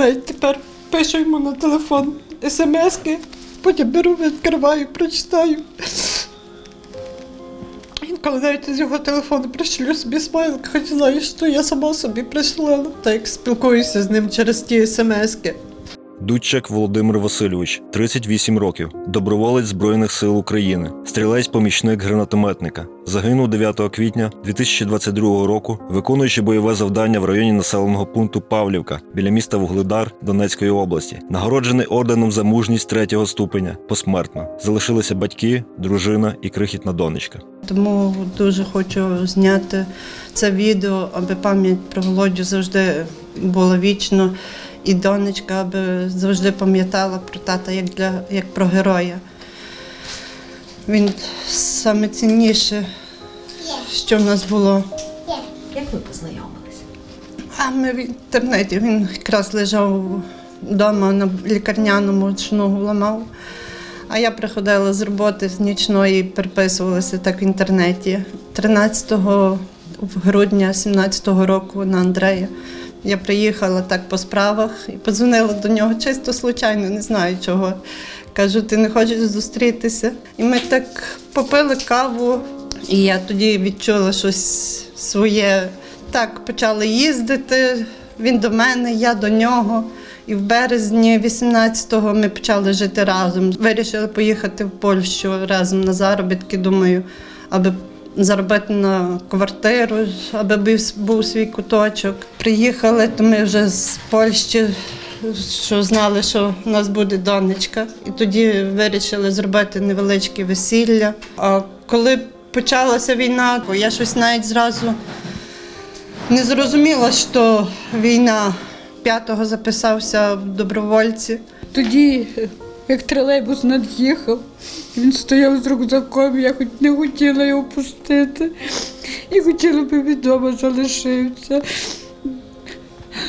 навіть тепер пишу йому на телефон смски, потім беру, відкриваю, прочитаю. Інколи навіть з його телефону пришлю собі смайлик, хоч знаю, що я сама собі прийшла, Так як спілкуюся з ним через ті смски. Дудчак Володимир Васильович, 38 років, доброволець Збройних сил України, стрілець-помічник гранатометника. Загинув 9 квітня 2022 року, виконуючи бойове завдання в районі населеного пункту Павлівка біля міста Вугледар Донецької області. Нагороджений орденом за мужність третього ступеня посмертно. Залишилися батьки, дружина і крихітна донечка. Тому дуже хочу зняти це відео, аби пам'ять про Володю завжди була вічно, і донечка, аби завжди пам'ятала про тата як, для, як про героя. Він саме цінніше, що в нас було. Як ви познайомилися? А ми в інтернеті він якраз лежав вдома на лікарняному ногу ламав. А я приходила з роботи з нічної і переписувалася так в інтернеті. 13 грудня 17-го року на Андрея. Я приїхала так по справах і подзвонила до нього чисто случайно, не знаю чого. Кажу, ти не хочеш зустрітися? І ми так попили каву, і я тоді відчула щось своє. Так, почали їздити. Він до мене, я до нього. І в березні 18-го ми почали жити разом. Вирішили поїхати в Польщу разом на заробітки. Думаю, аби заробити на квартиру, аби був- свій куточок. Приїхали, то ми вже з Польщі, що знали, що в нас буде донечка. І тоді вирішили зробити невеличке весілля. А коли почалася війна, я щось навіть зразу не зрозуміла, що війна п'ятого записався в добровольці. Тоді, як тролейбус над'їхав, він стояв з рюкзаком, я хоч не хотіла його пустити. І хотіла би він вдома залишився.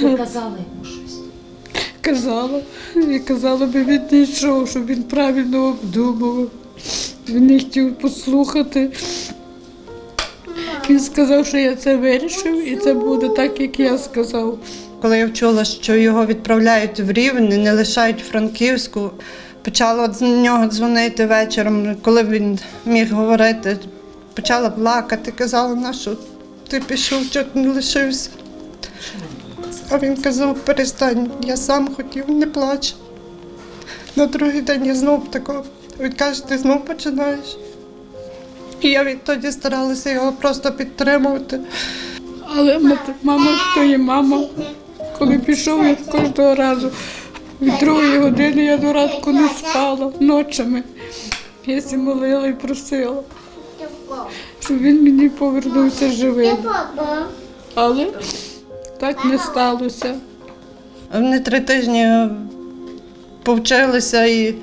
Ви казали йому щось. Казала, і казала би він не йшов, щоб він правильно обдумував. Він не хотів послухати. Він сказав, що я це вирішив, і це буде так, як я сказав. Коли я вчула, що його відправляють в Рівне, не лишають Франківську, почала до нього дзвонити вечором, коли він міг говорити, почала плакати, казала, на що ти пішов, чого ти не лишився. А він казав, перестань, я сам хотів, не плач. На другий день я знов такого. Він каже, ти знов починаєш. І я відтоді старалася його просто підтримувати. Але мама то мама. Коли пішов, я кожного разу від другої години я до ранку не спала ночами. Я сі молила і просила, щоб він мені повернувся живим. Але так не сталося. Вони три тижні повчилися і,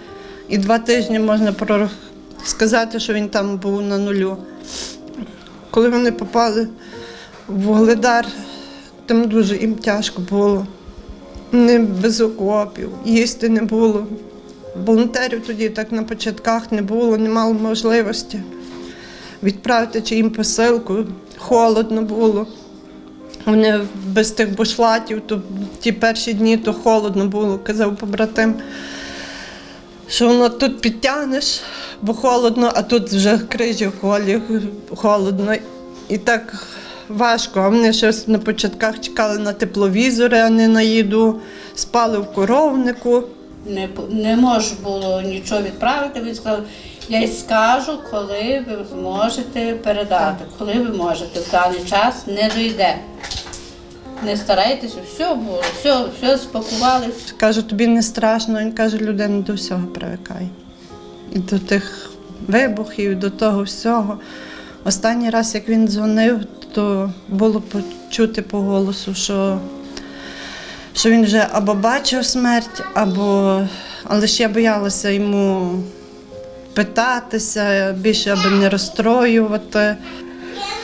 і два тижні можна сказати, що він там був на нулю. Коли вони попали в Вугледар, там дуже їм тяжко було. Не без окопів, їсти не було. Волонтерів тоді так на початках не було, не мало можливості відправити чи їм посилку. Холодно було. Вони без тих бушлатів, то ті перші дні то холодно було, казав побратим, що воно тут підтягнеш, бо холодно, а тут вже крижі в холі холодно. І так важко. А вони ще на початках чекали на тепловізори, а не на їду, спали в коровнику. не, не можу було нічого відправити. Він сказав, я й скажу, коли ви зможете передати, коли ви можете. В даний час не дойде. Не старайтеся, все було, все, все спакували. Кажу, тобі не страшно. Він каже, людина до всього привикає. І до тих вибухів, і до того всього. Останній раз, як він дзвонив, то було почути по голосу, що, що він вже або бачив смерть, або. Але ж я боялася йому питатися, більше аби не розстроювати.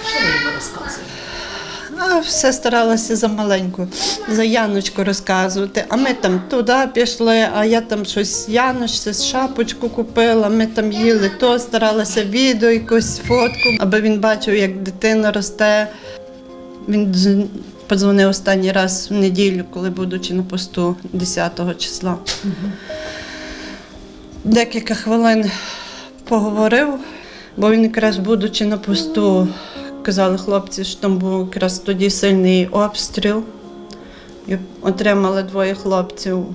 Що ви йому розказуєте? А все старалася за маленьку, за Яночку розказувати. А ми там туди пішли, а я там щось Яночці шапочку купила, ми там їли то, старалася відео, якусь фотку, аби він бачив, як дитина росте. Він Подзвонив останній раз в неділю, коли будучи на посту 10 числа. Декілька хвилин поговорив, бо він якраз будучи на посту, казали хлопці, що там був якраз тоді сильний обстріл. І отримали двоє хлопців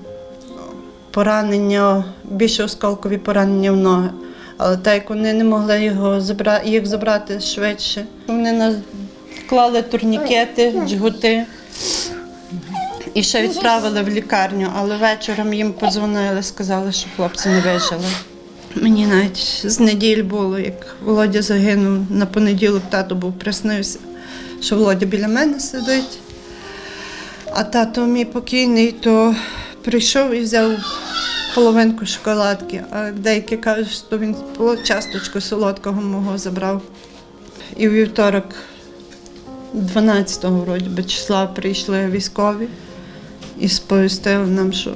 поранення, більше осколкові поранення в ноги. Але так як вони не могли його забра... їх забрати швидше, вони нас клали турнікети, джгути і ще відправили в лікарню, але вечором їм подзвонили, сказали, що хлопці не вижили. Мені навіть з неділі було, як Володя загинув, на понеділок тато був приснився, що Володя біля мене сидить. А тато мій покійний, то прийшов і взяв половинку шоколадки, а деякі кажуть, що він часточку солодкого мого забрав. І в вівторок, 12-го вроді би, числа, прийшли військові і сповістили нам, що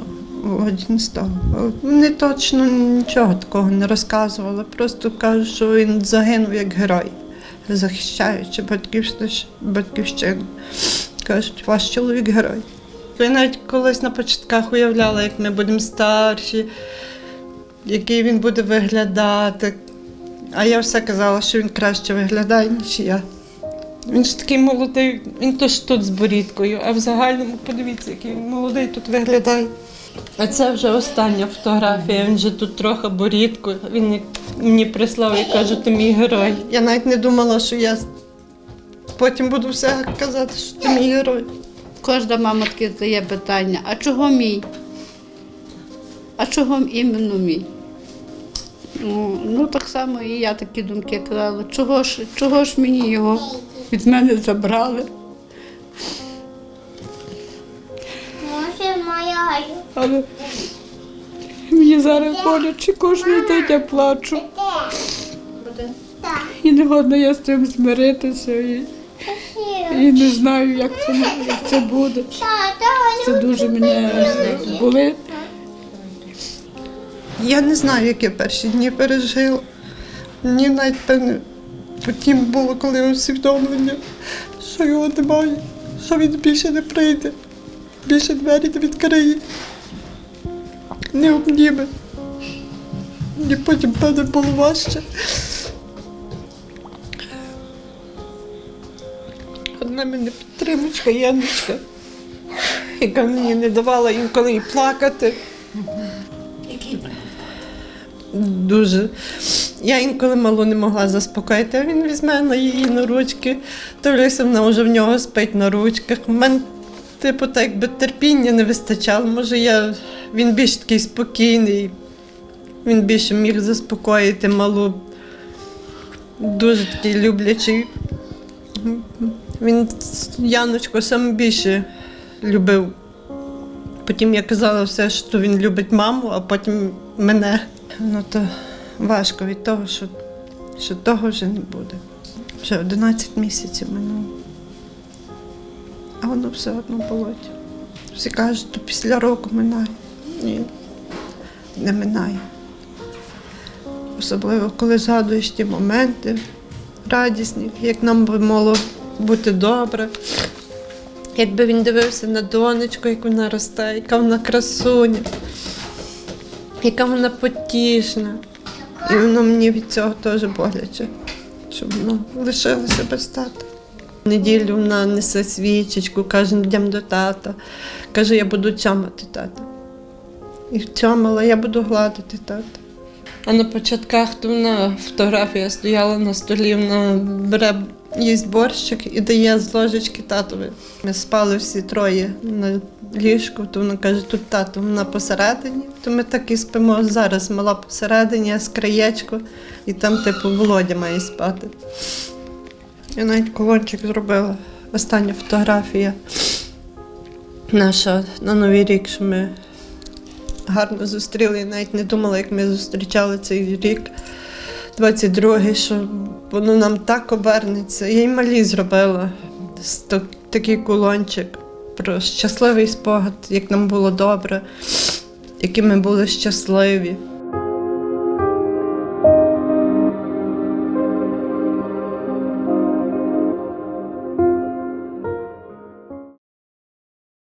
Не. Вони точно нічого такого не розказували, просто кажуть, що він загинув як герой, захищаючи батьківщину. Кажуть, ваш чоловік герой. Я навіть колись на початках уявляла, як ми будемо старші, який він буде виглядати. А я все казала, що він краще виглядає, ніж я. Він ж такий молодий, він то ж тут з борідкою, а в загальному подивіться, який він молодий тут виглядає. А це вже остання фотографія. Він же тут трохи борідку. Він мені прислав і каже, ти мій герой. Я навіть не думала, що я потім буду все казати, що ти мій герой. Кожна мама таке задає питання, а чого мій? А чого іменно мій? Ну, ну так само і я такі думки казала, чого ж, чого ж мені його від мене забрали? Але мені зараз боляче кожен день я плачу. І не годна я з цим змиритися. І, і не знаю, як це, як це буде. Це дуже мене болить. Я не знаю, як перші дні пережила. Мені навіть певне потім було, коли усвідомлення, що його немає, що він більше не прийде, більше двері не відкриє, не обніме. І потім, певне, було важче. Одна мене підтримочка, Яночка, яка мені не давала інколи і плакати. Який брат? Дуже. Я інколи малу не могла заспокоїти, а він візьме на її на ручки. Дивлюся, вона вже в нього спить на ручках. У мене, типу, так якби терпіння не вистачало. Може, я... він більш такий спокійний, він більше міг заспокоїти малу. Дуже такий люблячий. Він Яночку саме більше любив. Потім я казала все, що він любить маму, а потім мене. Ну то важко від того, що, що того вже не буде. Вже 11 місяців минуло. А воно все одно болить. Всі кажуть, що після року минає. Ні, не минає. Особливо, коли згадуєш ті моменти радісні, як нам би могло бути добре. Якби він дивився на донечку, як вона росте, яка вона красуня, яка вона потішна. І воно мені від цього теж боляче, щоб воно лишилося без тата. В неділю вона несе свічечку, каже, йдемо до тата. Каже, я буду цьомати тата. І вцьомала, я буду гладити тата. А на початках то вона фотографія стояла на столі, вона бере їсть борщик і дає з ложечки татові. Ми спали всі троє на ліжку, то вона каже, тут тато, вона посередині. То ми так і спимо зараз. Мала посередині, а з краєчку, і там, типу, Володя має спати. Я навіть колончик зробила. Остання фотографія наша на Новий рік, що ми гарно зустріли. Я навіть не думала, як ми зустрічали цей рік. 22-й, що воно нам так обернеться. Я й малі зробила такий кулончик про щасливий спогад, як нам було добре, які ми були щасливі.